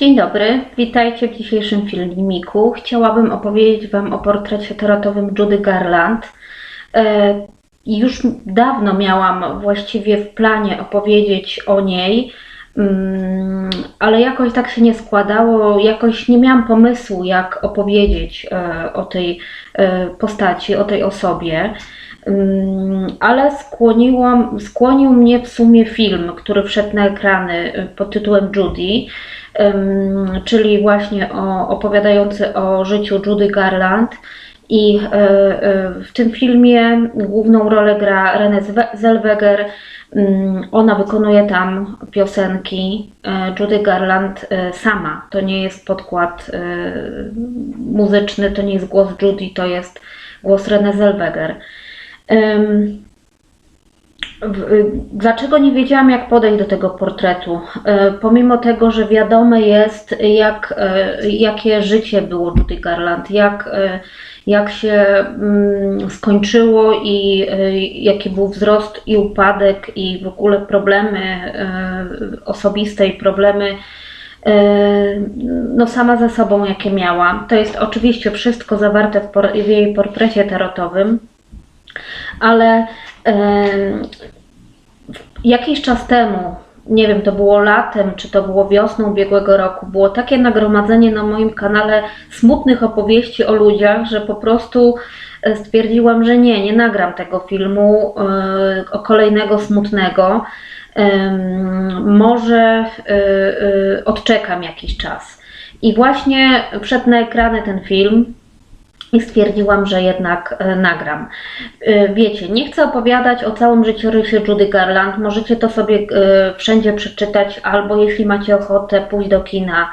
Dzień dobry, witajcie w dzisiejszym filmiku. Chciałabym opowiedzieć Wam o portrecie tarotowym Judy Garland. E, Już dawno miałam właściwie w planie opowiedzieć o niej, mm, ale jakoś tak się nie składało, jakoś nie miałam pomysłu, jak opowiedzieć e, o tej e, postaci, o tej osobie. Mm, Ale skłoniłam, skłonił mnie w sumie film, który wszedł na ekrany e, pod tytułem Judy, czyli właśnie o, opowiadający o życiu Judy Garland. I e, e, w tym filmie główną rolę gra Renée Zellweger. Mm, Ona wykonuje tam piosenki Judy Garland sama. To nie jest podkład muzyczny, to nie jest głos Judy, to jest głos Renée Zellweger. Y, Dlaczego nie wiedziałam, jak podejść do tego portretu? E, Pomimo tego, że wiadome jest, jak, e, jakie życie było Judy Garland, jak, e, jak się mm, skończyło i jaki był wzrost i upadek, i w ogóle problemy osobiste i problemy no sama ze sobą, jakie miała. To jest oczywiście wszystko zawarte w, w jej portrecie tarotowym, ale Jakiś czas temu, nie wiem, to było latem, czy to było wiosną ubiegłego roku, było takie nagromadzenie na moim kanale smutnych opowieści o ludziach, że po prostu e, stwierdziłam, że nie, nie nagram tego filmu e, o kolejnego smutnego. Może e, odczekam jakiś czas. I właśnie wszedł na ekrany ten film. I stwierdziłam, że jednak e, nagram. E, Wiecie, nie chcę opowiadać o całym życiorysie Judy Garland. Możecie to sobie e, wszędzie przeczytać, albo jeśli macie ochotę, pójść do kina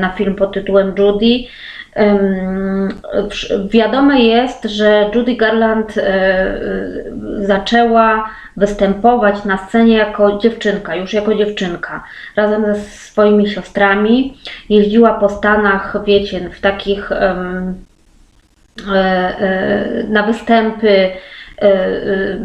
na film pod tytułem Judy. Wiadome jest, że Judy Garland zaczęła występować na scenie jako dziewczynka, już jako dziewczynka, razem ze swoimi siostrami. Jeździła po Stanach, wiecie, w takich na występy, e, e,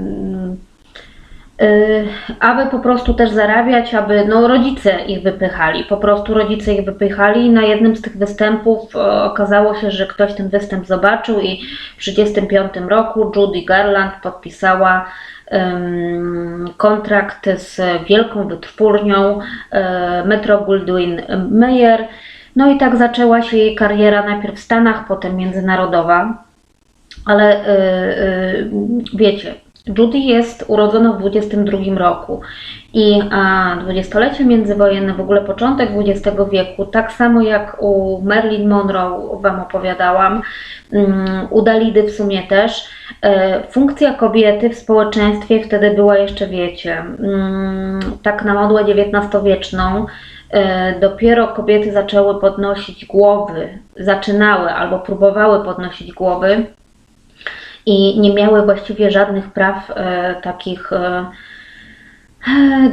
e, aby po prostu też zarabiać, aby no, rodzice ich wypychali. Po prostu rodzice ich wypychali i na jednym z tych występów e, okazało się, że ktoś ten występ zobaczył i w 1935 roku Judy Garland podpisała kontrakt z wielką wytwórnią e, Metro Goldwyn Mayer. No i tak zaczęła się jej kariera najpierw w Stanach, potem międzynarodowa. Ale y, y, wiecie, Judy jest urodzona w 22 roku i a, dwudziestolecie międzywojenne, w ogóle początek XX wieku, tak samo jak u Marilyn Monroe Wam opowiadałam, mm, u Dalidy w sumie też, e, funkcja kobiety w społeczeństwie wtedy była jeszcze, wiecie, mm, tak na modłę XIX-wieczną, dopiero kobiety zaczęły podnosić głowy, zaczynały albo próbowały podnosić głowy i nie miały właściwie żadnych praw e, takich e,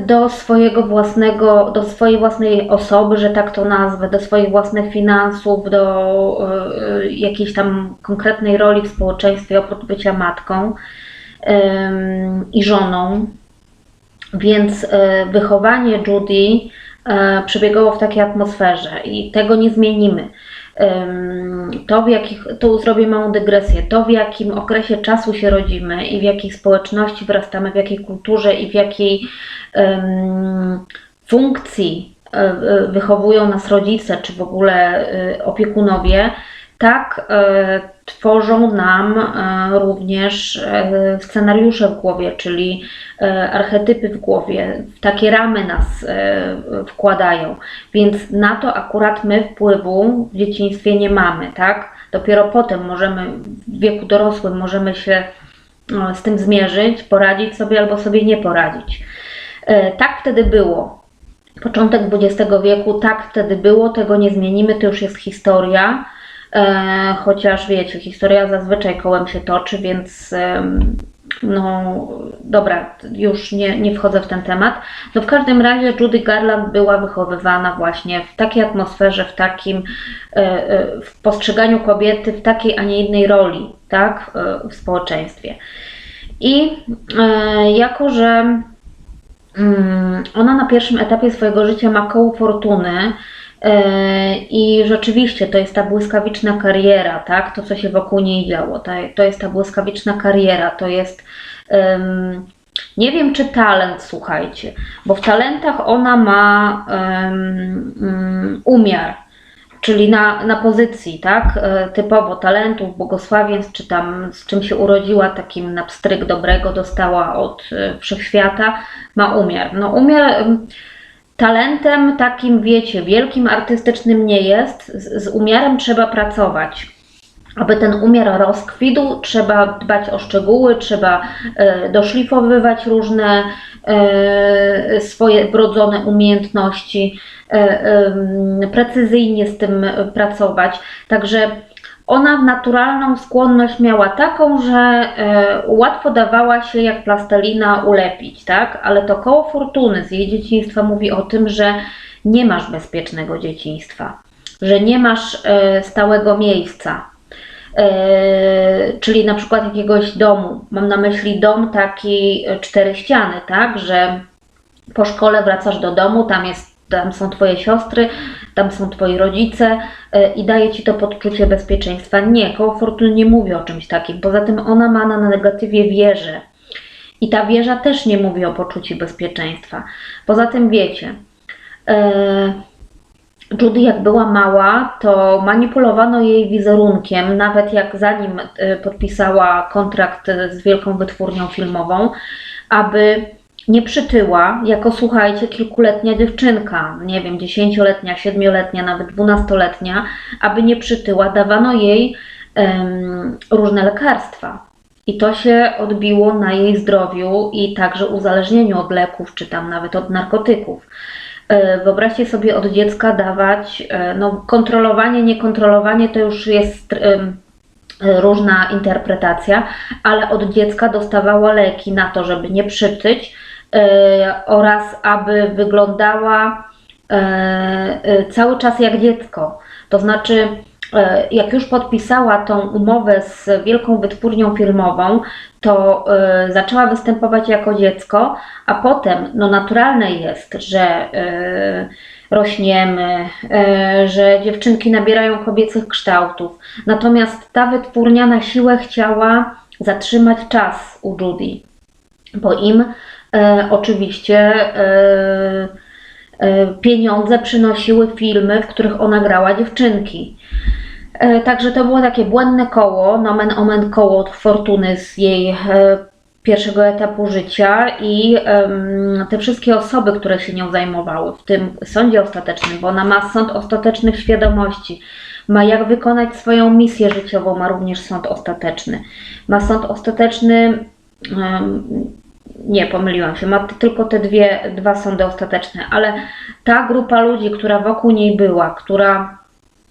do swojego własnego, do swojej własnej osoby, że tak to nazwę, do swoich własnych finansów, do e, jakiejś tam konkretnej roli w społeczeństwie oprócz bycia matką em, i żoną. Więc e, wychowanie Judy e, przebiegało w takiej atmosferze i tego nie zmienimy. To, w jakich, tu zrobię małą dygresję, to w jakim okresie czasu się rodzimy i w jakiej społeczności wyrastamy, w jakiej kulturze i w jakiej em, funkcji e, e, wychowują nas rodzice, czy w ogóle e, opiekunowie, tak e, tworzą nam e, również e, scenariusze w głowie, czyli archetypy w głowie, takie ramy nas wkładają. Więc na to akurat my wpływu w dzieciństwie nie mamy, tak? Dopiero potem możemy, w wieku dorosłym możemy się z tym zmierzyć, poradzić sobie albo sobie nie poradzić. Tak wtedy było. Początek XX wieku, tak wtedy było, tego nie zmienimy, to już jest historia. E, chociaż wiecie, historia zazwyczaj kołem się toczy, więc no dobra, już nie, nie wchodzę w ten temat. No w każdym razie Judy Garland była wychowywana właśnie w takiej atmosferze, w takim e, e, w postrzeganiu kobiety w takiej, a nie innej roli, tak, w społeczeństwie. I jako, że mm, ona na pierwszym etapie swojego życia ma koło fortuny, I rzeczywiście to jest ta błyskawiczna kariera, tak? To, co się wokół niej działo, to, jest ta błyskawiczna kariera, to jest. em, nie wiem, czy talent, słuchajcie, bo w talentach ona ma mm, umiar, czyli na, na pozycji, tak? E, Typowo talentów, błogosławieństw, czy tam z czym się urodziła, takim na pstryk dobrego dostała od e, wszechświata, ma umiar. No, umiar. em, Talentem takim, wiecie, wielkim artystycznym nie jest. Z, z umiarem trzeba pracować. Aby ten umiar rozkwitł, trzeba dbać o szczegóły, trzeba e, doszlifowywać różne e, swoje wrodzone umiejętności, e, em, precyzyjnie z tym pracować. Także ona naturalną skłonność miała taką, że e, łatwo dawała się jak plastelina ulepić, tak? Ale to koło fortuny z jej dzieciństwa mówi o tym, że nie masz bezpiecznego dzieciństwa, że nie masz e, stałego miejsca. E, czyli na przykład jakiegoś domu. Mam na myśli dom taki cztery ściany, tak? Że po szkole wracasz do domu, tam jest tam są Twoje siostry, tam są Twoi rodzice e, i daje Ci to poczucie bezpieczeństwa. Nie, koło fortuny nie mówi o czymś takim. Poza tym ona ma na negatywie wieżę. I ta wieża też nie mówi o poczuciu bezpieczeństwa. Poza tym wiecie, e, Judy jak była mała, to manipulowano jej wizerunkiem, nawet jak zanim e, podpisała kontrakt z wielką wytwórnią filmową, aby nie przytyła, jako słuchajcie, kilkuletnia dziewczynka, nie wiem, dziesięcioletnia, siedmioletnia, nawet dwunastoletnia, aby nie przytyła, dawano jej em, różne lekarstwa. I to się odbiło na jej zdrowiu i także uzależnieniu od leków, czy tam nawet od narkotyków. E, Wyobraźcie sobie od dziecka dawać, e, no kontrolowanie, niekontrolowanie to już jest e, różna interpretacja, ale od dziecka dostawała leki na to, żeby nie przytyć oraz aby wyglądała e, e, cały czas jak dziecko. To znaczy, e, jak już podpisała tą umowę z wielką wytwórnią filmową, to e, zaczęła występować jako dziecko, a potem no naturalne jest, że e, rośniemy, e, że dziewczynki nabierają kobiecych kształtów. Natomiast ta wytwórnia na siłę chciała zatrzymać czas u Judy, bo im e, oczywiście e, e, pieniądze przynosiły filmy, w których ona grała dziewczynki. E, Także to było takie błędne koło, nomen omen koło od fortuny z jej e, pierwszego etapu życia i te wszystkie osoby, które się nią zajmowały, w tym sądzie ostatecznym, bo ona ma sąd ostatecznych świadomości, ma jak wykonać swoją misję życiową, ma również sąd ostateczny. Ma sąd ostateczny, nie, pomyliłam się, ma tylko te dwie, dwa sądy ostateczne, ale ta grupa ludzi, która wokół niej była, która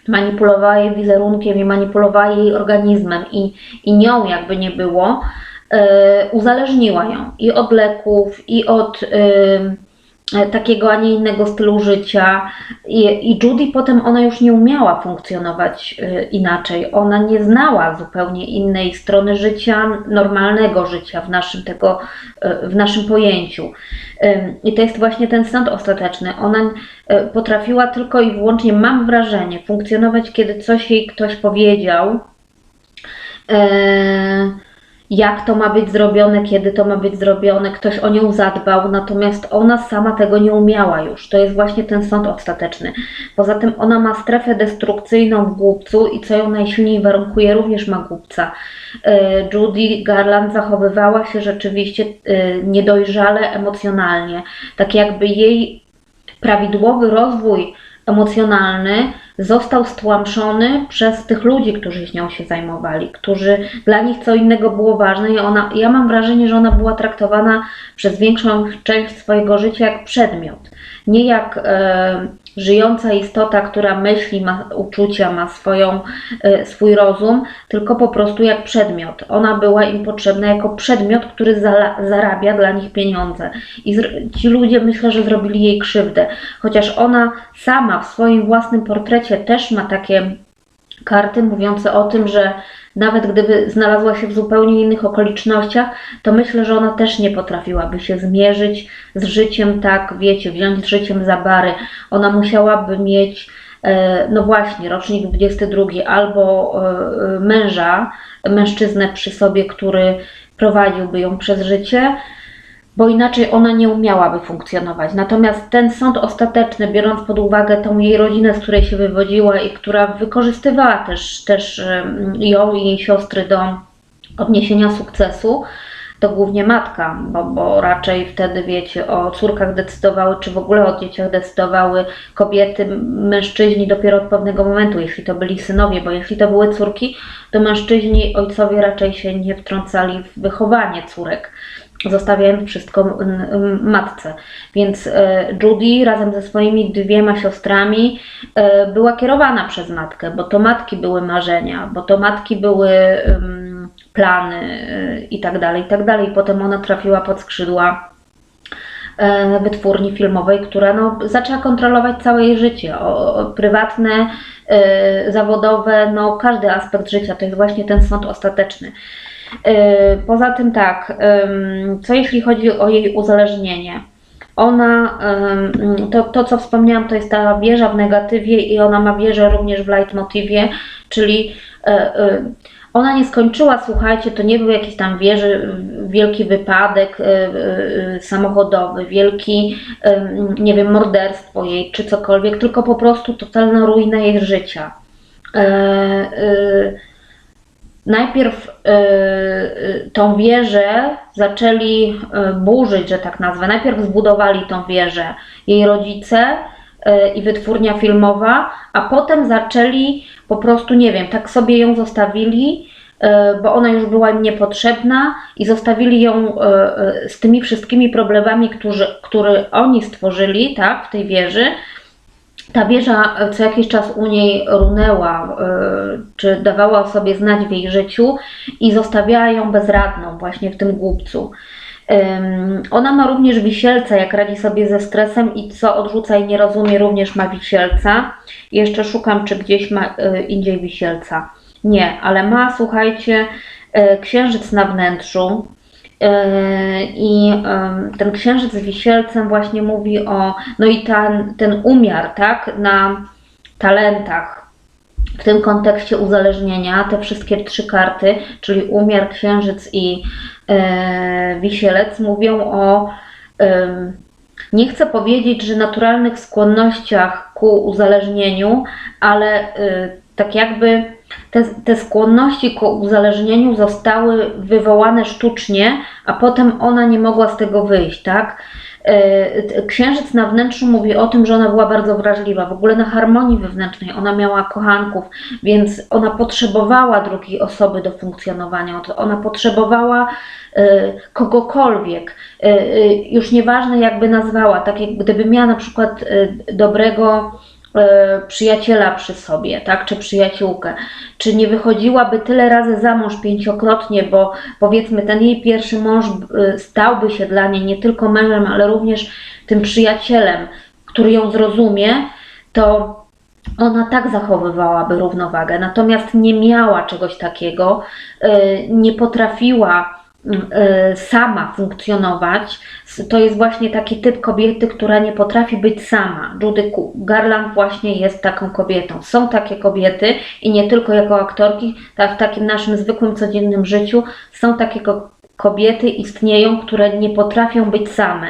manipulowała jej wizerunkiem i manipulowała jej organizmem i, i nią jakby nie było, e, uzależniła ją i od leków, i od e, takiego, a nie innego stylu życia. I, I Judy potem ona już nie umiała funkcjonować e, inaczej. Ona nie znała zupełnie innej strony życia, normalnego życia w naszym, tego, e, w naszym pojęciu. I to jest właśnie ten sąd ostateczny. Ona e, potrafiła tylko i wyłącznie, mam wrażenie, funkcjonować, kiedy coś jej ktoś powiedział, e, jak to ma być zrobione, kiedy to ma być zrobione, ktoś o nią zadbał, natomiast ona sama tego nie umiała już. To jest właśnie ten sąd ostateczny. Poza tym ona ma strefę destrukcyjną w głupcu i co ją najsilniej warunkuje, również ma głupca. E, Judy Garland zachowywała się rzeczywiście e, niedojrzale emocjonalnie, tak jakby jej prawidłowy rozwój emocjonalny został stłamszony przez tych ludzi, którzy nią się zajmowali, którzy dla nich co innego było ważne i ona, ja mam wrażenie, że ona była traktowana przez większą część swojego życia jak przedmiot, nie jak e, żyjąca istota, która myśli, ma uczucia, ma swoją, e, swój rozum, tylko po prostu jak przedmiot. Ona była im potrzebna jako przedmiot, który zarabia dla nich pieniądze. I ci ludzie myślę, że zrobili jej krzywdę, chociaż ona sama w swoim własnym portrecie też ma takie karty mówiące o tym, że nawet gdyby znalazła się w zupełnie innych okolicznościach, to myślę, że ona też nie potrafiłaby się zmierzyć z życiem tak, wiecie, wziąć życiem za bary. Ona musiałaby mieć, e, no właśnie, rocznik 22, albo e, męża, mężczyznę przy sobie, który prowadziłby ją przez życie, bo inaczej ona nie umiałaby funkcjonować. Natomiast ten sąd ostateczny, biorąc pod uwagę tą jej rodzinę, z której się wywodziła i która wykorzystywała też, też ją i jej siostry do odniesienia sukcesu, to głównie matka, bo, bo raczej wtedy, wiecie, o córkach decydowały, czy w ogóle o dzieciach decydowały kobiety, mężczyźni dopiero od pewnego momentu, jeśli to byli synowie, bo jeśli to były córki, to mężczyźni, ojcowie raczej się nie wtrącali w wychowanie córek zostawiając wszystko matce. Więc e, Judy razem ze swoimi dwiema siostrami e, była kierowana przez matkę, bo to matki były marzenia, bo to matki były plany e, i tak tak. Potem ona trafiła pod skrzydła wytwórni filmowej, która no, zaczęła kontrolować całe jej życie, o, o, prywatne, e, zawodowe, no każdy aspekt życia. To jest właśnie ten sąd ostateczny. E, Poza tym tak, co jeśli chodzi o jej uzależnienie? Ona, to, to co wspomniałam, to jest ta wieża w negatywie i ona ma wieżę również w leitmotivie, czyli e, e, ona nie skończyła, słuchajcie, to nie był jakiś tam wieży, wielki wypadek samochodowy, wielki, nie wiem, morderstwo jej czy cokolwiek, tylko po prostu totalna ruina jej życia. E, Najpierw y, y, tą wieżę zaczęli y, burzyć, że tak nazwę. Najpierw zbudowali tą wieżę jej rodzice i wytwórnia filmowa, a potem zaczęli po prostu, nie wiem, tak sobie ją zostawili, bo ona już była im niepotrzebna i zostawili ją z tymi wszystkimi problemami, którzy, które oni stworzyli, tak, w tej wieży. Ta wieża e, co jakiś czas u niej runęła, e, czy dawała o sobie znać w jej życiu i zostawiała ją bezradną właśnie w tym głupcu. Ona ma również wisielca, jak radzi sobie ze stresem i co odrzuca i nie rozumie, również ma wisielca. Jeszcze szukam, czy gdzieś ma y, indziej wisielca. Nie, ale ma, słuchajcie, księżyc na wnętrzu. Yy, I ten księżyc z wisielcem właśnie mówi o, no i ten, ten umiar, tak, na talentach, w tym kontekście uzależnienia, te wszystkie trzy karty, czyli umiar, księżyc i e, wisielec, mówią o, nie chcę powiedzieć, że naturalnych skłonnościach ku uzależnieniu, ale e, tak jakby te, te skłonności ku uzależnieniu zostały wywołane sztucznie, a potem ona nie mogła z tego wyjść, tak? E, Księżyc na wnętrzu mówi o tym, że ona była bardzo wrażliwa, w ogóle na harmonii wewnętrznej. Ona miała kochanków, więc ona potrzebowała drugiej osoby do funkcjonowania. Ona potrzebowała e, kogokolwiek, e, już nieważne jakby nazwała, tak jak gdyby miała na przykład dobrego przyjaciela przy sobie, tak, czy przyjaciółkę, czy nie wychodziłaby tyle razy za mąż pięciokrotnie, bo powiedzmy ten jej pierwszy mąż e, stałby się dla niej nie tylko mężem, ale również tym przyjacielem, który ją zrozumie, to ona tak zachowywałaby równowagę, natomiast nie miała czegoś takiego, e, nie potrafiła e, sama funkcjonować. To jest właśnie taki typ kobiety, która nie potrafi być sama. Judy Garland właśnie jest taką kobietą. Są takie kobiety i nie tylko jako aktorki, tak w takim naszym zwykłym, codziennym życiu są takie ko- kobiety, istnieją, które nie potrafią być same,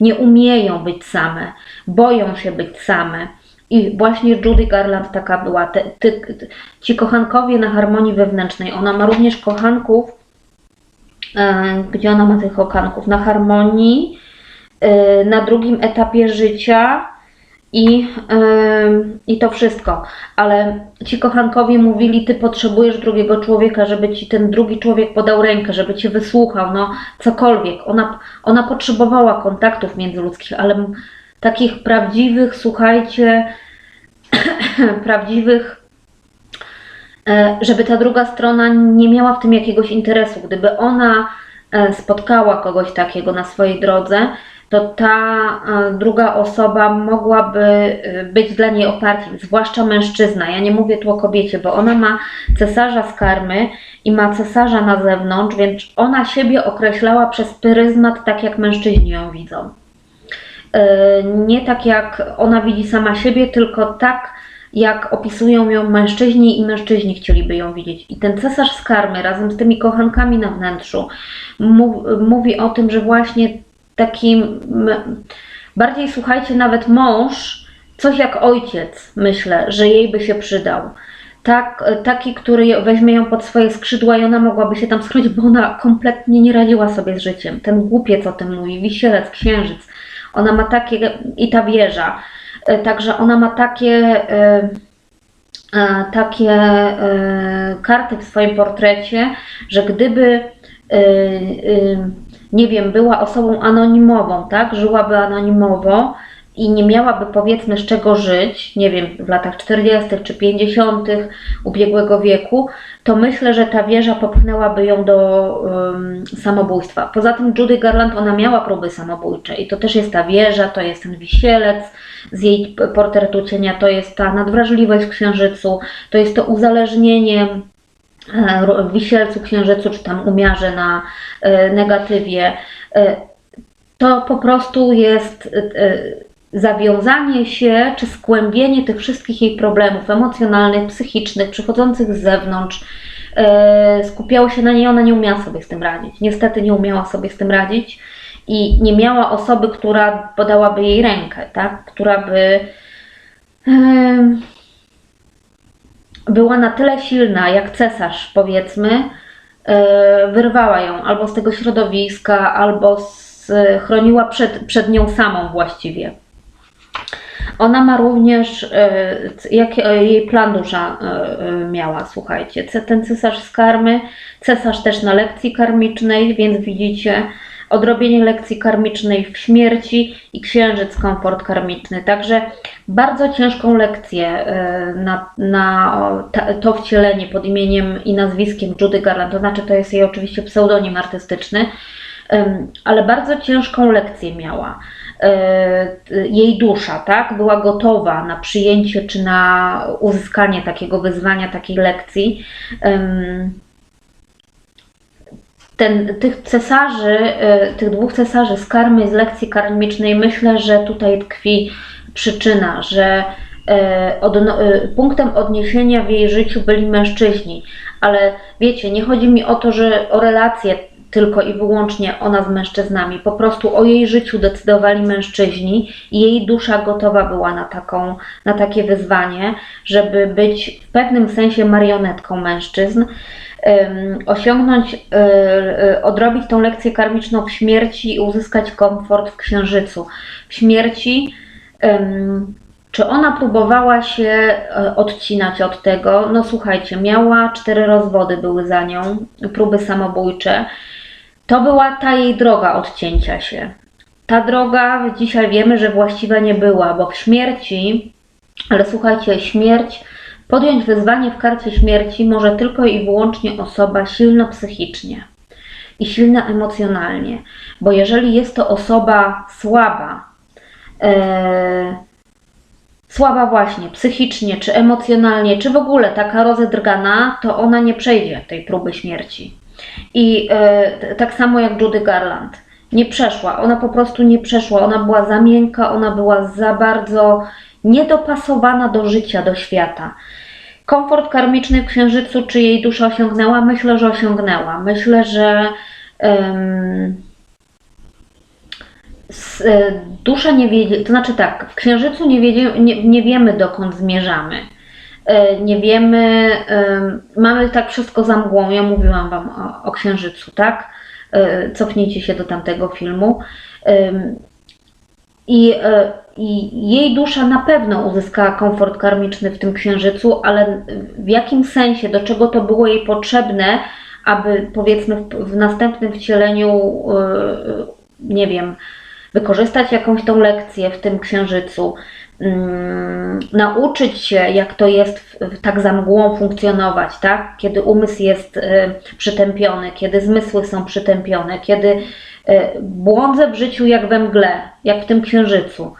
nie umieją być same, boją się być same. I właśnie Judy Garland taka była. Te, ty, ci kochankowie na harmonii wewnętrznej. Ona ma również kochanków, gdzie ona ma tych kochanków? Na harmonii, e, na drugim etapie życia i, e, i to wszystko. Ale ci kochankowie mówili, ty potrzebujesz drugiego człowieka, żeby ci ten drugi człowiek podał rękę, żeby cię wysłuchał, no cokolwiek. Ona, ona potrzebowała kontaktów międzyludzkich, ale takich prawdziwych, słuchajcie, prawdziwych e, żeby ta druga strona nie miała w tym jakiegoś interesu. Gdyby ona e, spotkała kogoś takiego na swojej drodze, to ta e, druga osoba mogłaby e, być dla niej oparciem, zwłaszcza mężczyzna. Ja nie mówię tu o kobiecie, bo ona ma cesarza z karmy i ma cesarza na zewnątrz, więc ona siebie określała przez pryzmat tak, jak mężczyźni ją widzą. E, Nie tak, jak ona widzi sama siebie, tylko tak, jak opisują ją mężczyźni i mężczyźni chcieliby ją widzieć. I ten cesarz z karmy razem z tymi kochankami na wnętrzu mów, mówi o tym, że właśnie taki m- bardziej słuchajcie, nawet mąż, coś jak ojciec, myślę, że jej by się przydał. Tak, taki, który weźmie ją pod swoje skrzydła i ona mogłaby się tam schronić, bo ona kompletnie nie radziła sobie z życiem. Ten głupiec o tym mówi, wisielec, księżyc. Ona ma takie, i ta wieża, Także ona ma takie, e, e, takie e, karty w swoim portrecie, że gdyby, e, e, nie wiem, była osobą anonimową, tak, żyłaby anonimowo i nie miałaby powiedzmy z czego żyć, nie wiem, w latach 40. czy 50. ubiegłego wieku, to myślę, że ta wieża popchnęłaby ją do em, samobójstwa. Poza tym Judy Garland, ona miała próby samobójcze i to też jest ta wieża, to jest ten wisielec z jej portretu cienia, to jest ta nadwrażliwość w księżycu, to jest to uzależnienie e, wisielcu, księżycu, czy tam umiarze na e, negatywie. E, To po prostu jest zawiązanie się, czy skłębienie tych wszystkich jej problemów emocjonalnych, psychicznych, przychodzących z zewnątrz. Skupiało się na niej, ona nie umiała sobie z tym radzić. Niestety nie umiała sobie z tym radzić i nie miała osoby, która podałaby jej rękę, tak? która by była na tyle silna, jak cesarz, powiedzmy, e, wyrwała ją albo z tego środowiska, albo z, chroniła przed, przed nią samą właściwie. Ona ma również, e, c- jak e, jej plan e, miała, słuchajcie, ten cesarz z karmy, cesarz też na lekcji karmicznej, więc widzicie, odrobienie lekcji karmicznej w śmierci i księżyc komfort karmiczny. Także bardzo ciężką lekcję e, na, na to wcielenie pod imieniem i nazwiskiem Judy Garland, to znaczy to jest jej oczywiście pseudonim artystyczny, ale bardzo ciężką lekcję miała. E, Jej dusza, tak, była gotowa na przyjęcie czy na uzyskanie takiego wyzwania, takiej lekcji. Ten, tych cesarzy, e, tych dwóch cesarzy z karmy, z lekcji karmicznej, myślę, że tutaj tkwi przyczyna, że odno, e, punktem odniesienia w jej życiu byli mężczyźni, ale wiecie, nie chodzi mi o to, że o relacje tylko i wyłącznie ona z mężczyznami, po prostu o jej życiu decydowali mężczyźni i jej dusza gotowa była na, taką, na takie wyzwanie, żeby być w pewnym sensie marionetką mężczyzn osiągnąć, e, e, odrobić tą lekcję karmiczną w śmierci i uzyskać komfort w księżycu. W śmierci, czy ona próbowała się e, odcinać od tego? No słuchajcie, miała cztery rozwody, były za nią, próby samobójcze. To była ta jej droga odcięcia się. Ta droga dzisiaj wiemy, że właściwa nie była, bo w śmierci, ale słuchajcie, śmierć Podjąć wyzwanie w karcie śmierci może tylko i wyłącznie osoba silna psychicznie i silna emocjonalnie, bo jeżeli jest to osoba słaba, e, słaba właśnie psychicznie, czy emocjonalnie, czy w ogóle taka rozedrgana, to ona nie przejdzie tej próby śmierci. I e, tak samo jak Judy Garland. Nie przeszła, ona po prostu nie przeszła, ona była za miękka, ona była za bardzo niedopasowana do życia, do świata. Komfort karmiczny w księżycu, czy jej dusza osiągnęła? Myślę, że osiągnęła. Myślę, że em, s- e, dusza nie wiedzie, to znaczy tak, w księżycu nie, wiedzie, nie, nie wiemy dokąd zmierzamy. E, Nie wiemy, em, mamy tak wszystko za mgłą. Ja mówiłam Wam o, o księżycu, tak? E, Cofnijcie się do tamtego filmu. I, e, I jej dusza na pewno uzyskała komfort karmiczny w tym księżycu, ale w jakim sensie, do czego to było jej potrzebne, aby powiedzmy w, w następnym wcieleniu, e, nie wiem, wykorzystać jakąś tą lekcję w tym księżycu, mm, nauczyć się, jak to jest w, tak za mgłą funkcjonować, tak? Kiedy umysł jest e, przytępiony, kiedy zmysły są przytępione, kiedy E, Błądzę w życiu jak we mgle, jak w tym księżycu.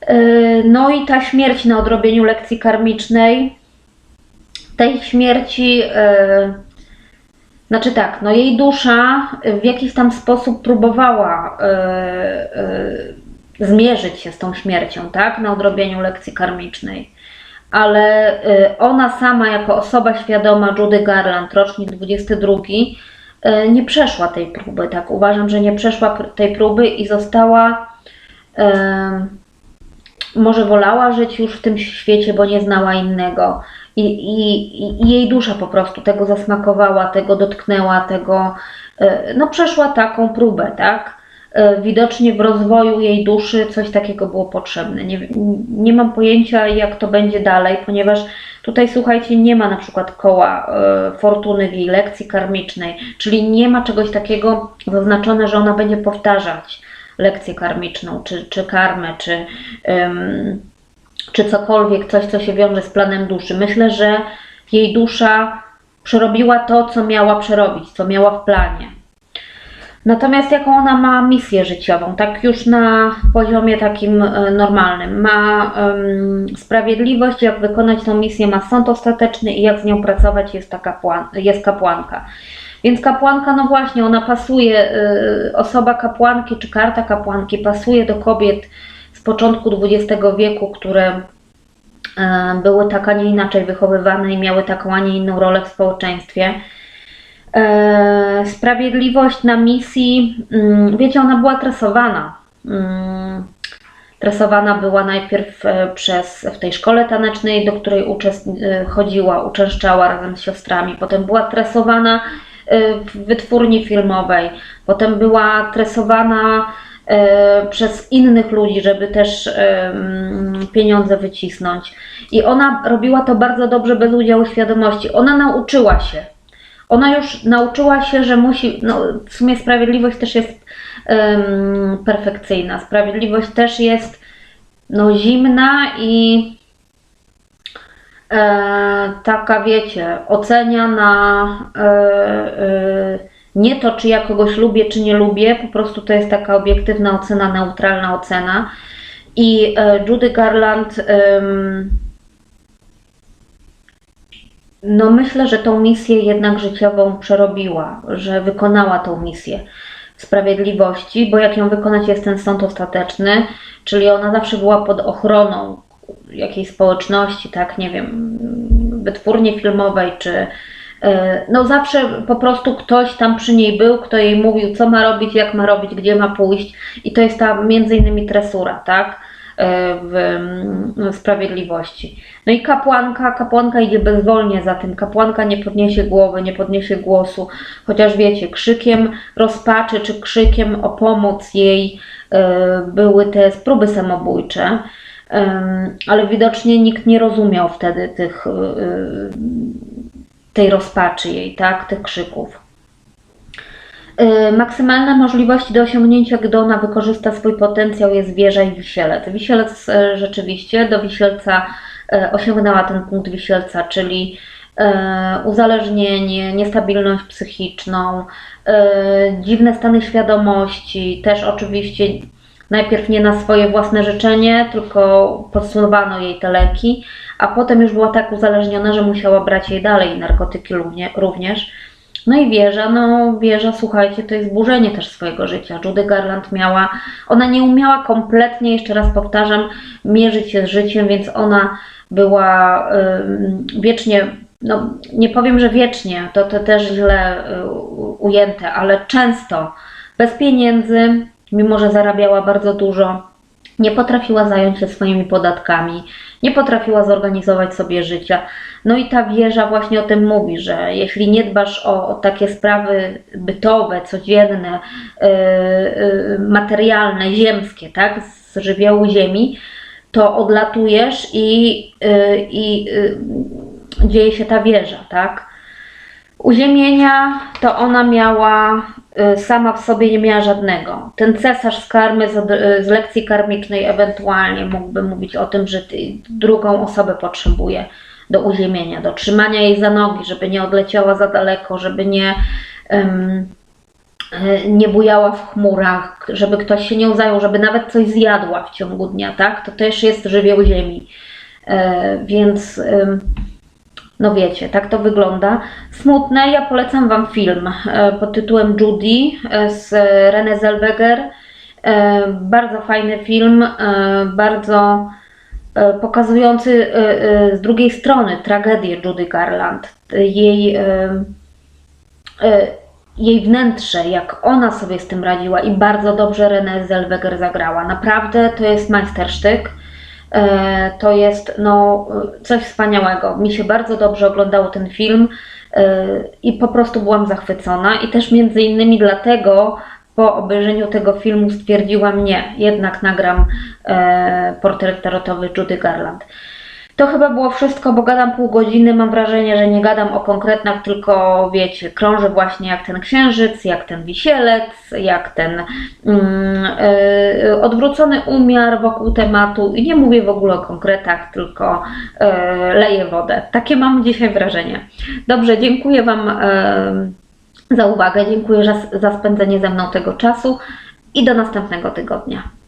E, No i ta śmierć na odrobieniu lekcji karmicznej, tej śmierci, znaczy tak, no jej dusza w jakiś tam sposób próbowała e, e, zmierzyć się z tą śmiercią, tak, na odrobieniu lekcji karmicznej. Ale e, ona sama, jako osoba świadoma, Judy Garland, rocznik 22, e, nie przeszła tej próby, tak. Uważam, że nie przeszła pr- tej próby i została. Może wolała żyć już w tym świecie, bo nie znała innego. I, i, I jej dusza po prostu tego zasmakowała, tego dotknęła, tego. e, No, przeszła taką próbę, tak? E, Widocznie w rozwoju jej duszy coś takiego było potrzebne. Nie, nie mam pojęcia, jak to będzie dalej, ponieważ tutaj, słuchajcie, nie ma na przykład koła e, fortuny w jej lekcji karmicznej, czyli nie ma czegoś takiego zaznaczone, że ona będzie powtarzać lekcję karmiczną, czy, czy karmę, czy, ym, czy cokolwiek, coś, co się wiąże z planem duszy. Myślę, że jej dusza przerobiła to, co miała przerobić, co miała w planie. Natomiast jaką ona ma misję życiową, tak już na poziomie takim e, normalnym, ma em, sprawiedliwość, jak wykonać tą misję, ma sąd ostateczny i jak z nią pracować, jest ta kapłan, jest kapłanka. Więc kapłanka, no właśnie, ona pasuje, y, osoba kapłanki czy karta kapłanki pasuje do kobiet początku XX wieku, które e, były tak, a nie inaczej wychowywane i miały taką, a nie inną rolę w społeczeństwie. E, Sprawiedliwość na misji, mm, wiecie, ona była tresowana. Mm, Tresowana była najpierw e, przez, w tej szkole tanecznej, do której chodziła, uczęszczała razem z siostrami. Potem była tresowana w wytwórni filmowej. Potem była tresowana przez innych ludzi, żeby też e, pieniądze wycisnąć. I ona robiła to bardzo dobrze bez udziału świadomości. Ona nauczyła się. Ona już nauczyła się, że musi, no w sumie sprawiedliwość też jest perfekcyjna. Sprawiedliwość też jest no, zimna i e, taka, wiecie, ocenia na e, e, nie to, czy ja kogoś lubię, czy nie lubię, po prostu to jest taka obiektywna ocena, neutralna ocena. I e, Judy Garland. no myślę, że tą misję jednak życiową przerobiła, że wykonała tą misję sprawiedliwości, bo jak ją wykonać jest ten sąd ostateczny, czyli ona zawsze była pod ochroną jakiejś społeczności, tak, nie wiem, wytwórni filmowej, czy no zawsze po prostu ktoś tam przy niej był, kto jej mówił, co ma robić, jak ma robić, gdzie ma pójść i to jest ta między innymi tresura, tak, e, w mm, sprawiedliwości. No i kapłanka, kapłanka idzie bezwolnie za tym. Kapłanka nie podniesie głowy, nie podniesie głosu, chociaż wiecie, krzykiem rozpaczy czy krzykiem o pomoc jej e, były te próby samobójcze. Em, Ale widocznie nikt nie rozumiał wtedy tych, e, tej rozpaczy jej, tak, tych krzyków. E, Maksymalne możliwości do osiągnięcia, gdy ona wykorzysta swój potencjał, jest wieża i wisielec. Wisielec e, rzeczywiście do wisielca e, osiągnęła ten punkt wisielca, czyli e, uzależnienie, niestabilność psychiczną, dziwne stany świadomości, też oczywiście najpierw nie na swoje własne życzenie, tylko podsuwano jej te leki, a potem już była tak uzależniona, że musiała brać jej dalej narkotyki równie- również. No i wieża, no wieża, słuchajcie, to jest burzenie też swojego życia. Judy Garland miała, ona nie umiała kompletnie, jeszcze raz powtarzam, mierzyć się z życiem, więc ona była ym, wiecznie, no nie powiem, że wiecznie, to, to też źle y, ujęte, ale często bez pieniędzy, mimo że zarabiała bardzo dużo, nie potrafiła zająć się swoimi podatkami, nie potrafiła zorganizować sobie życia. No i ta wieża właśnie o tym mówi, że jeśli nie dbasz o, o takie sprawy bytowe, codzienne, yy, yy, materialne, ziemskie, tak, z żywiołu ziemi, to odlatujesz i, yy, yy, dzieje się ta wieża, tak. Uziemienia to ona miała, y, sama w sobie nie miała żadnego. Ten cesarz z karmy, z, y, lekcji karmicznej ewentualnie mógłby mówić o tym, że drugą osobę potrzebuje do uziemienia, do trzymania jej za nogi, żeby nie odleciała za daleko, żeby nie, e, nie bujała w chmurach, żeby ktoś się nią zajął, żeby nawet coś zjadła w ciągu dnia, tak? To też jest żywioł ziemi. E, Więc ym, no wiecie, tak to wygląda. Smutne, ja polecam Wam film e, pod tytułem Judy e, z Renée Zellweger. E, Bardzo fajny film, bardzo pokazujący z drugiej strony tragedię Judy Garland. Jej, jej wnętrze, jak ona sobie z tym radziła i bardzo dobrze Renée Zellweger zagrała. Naprawdę to jest majstersztyk. E, To jest no, coś wspaniałego. Mi się bardzo dobrze oglądało ten film e, i po prostu byłam zachwycona. I też między innymi dlatego po obejrzeniu tego filmu stwierdziłam, nie, jednak nagram e, portret tarotowy Judy Garland. To chyba było wszystko, bo gadam pół godziny. Mam wrażenie, że nie gadam o konkretnych, tylko wiecie, krążę właśnie jak ten księżyc, jak ten wisielec, jak ten e, odwrócony umiar wokół tematu. I nie mówię w ogóle o konkretach, tylko e, leję wodę. Takie mam dzisiaj wrażenie. Dobrze, dziękuję Wam e, za uwagę, dziękuję za, za spędzenie ze mną tego czasu i do następnego tygodnia.